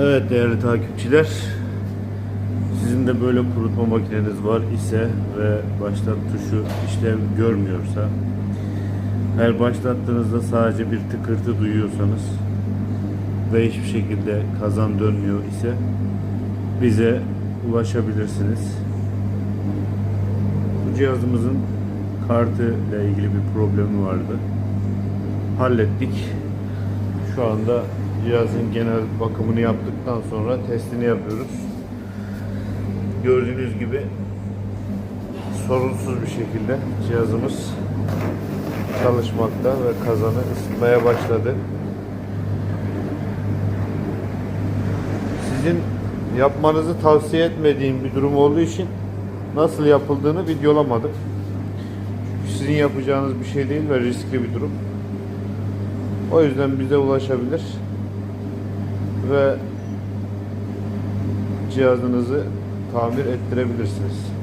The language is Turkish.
Evet değerli takipçiler. Sizin de böyle kurutma makineniz var ise ve başlat tuşu işlem görmüyorsa eğer başlattığınızda sadece bir tıkırtı duyuyorsanız ve hiçbir şekilde kazan dönmüyor ise bize ulaşabilirsiniz. Bu cihazımızın kartı ile ilgili bir problemi vardı. Hallettik. Şu anda cihazın genel bakımını yaptıktan sonra testini yapıyoruz. Gördüğünüz gibi sorunsuz bir şekilde cihazımız çalışmakta ve kazanı ısıtmaya başladı. Sizin yapmanızı tavsiye etmediğim bir durum olduğu için nasıl yapıldığını videolamadım. Çünkü sizin yapacağınız bir şey değil ve riskli bir durum. O yüzden bize ulaşabilir ve cihazınızı tamir ettirebilirsiniz.